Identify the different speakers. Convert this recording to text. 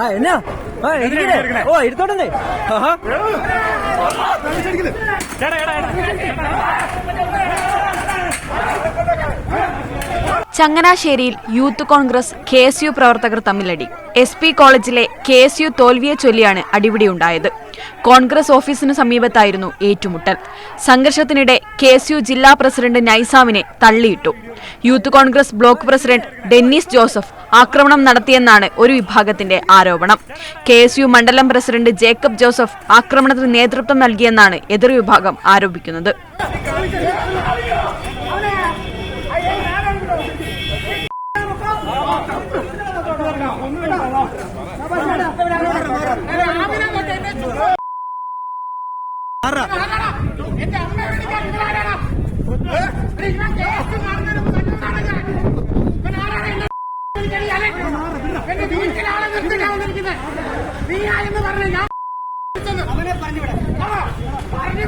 Speaker 1: ആ എന്നാ? ആ ഓ എടുത്തോട്ടെ ആഹാ.
Speaker 2: ചങ്ങനാശ്ശേരിയിൽ youth Congress K S U പ്രവർത്തകർ തമ്മിലടി. എസ് പി കോളേജിലെ കെ എസ് യു തോൽവിയെ ചൊല്ലിയാണ് അടിപിടിയുണ്ടായത് കോൺഗ്രസ് ഓഫീസിന് സമീപത്തായിരുന്നു ഏറ്റുമുട്ടൽ. സംഘർഷത്തിനിടെ കെ എസ് യു ജില്ലാ പ്രസിഡന്റ് നൈസാമിനെ തള്ളിയിട്ടു. Youth Congress block president Dennis Joseph ആക്രമണം നടത്തിയെന്നാണ് ഒരു വിഭാഗത്തിന്റെ ആരോപണം. കെ എസ് യു മണ്ഡലം പ്രസിഡന്റ് ജേക്കബ് ജോസഫ് ആക്രമണത്തിന് നേതൃത്വം നൽകിയെന്നാണ് എതിർ വിഭാഗം ആരോപിക്കുന്നത്.
Speaker 3: എന്റെ അമ്മ നീ ആരെന്ന് പറഞ്ഞു? ഞാൻ അവനെ പറഞ്ഞു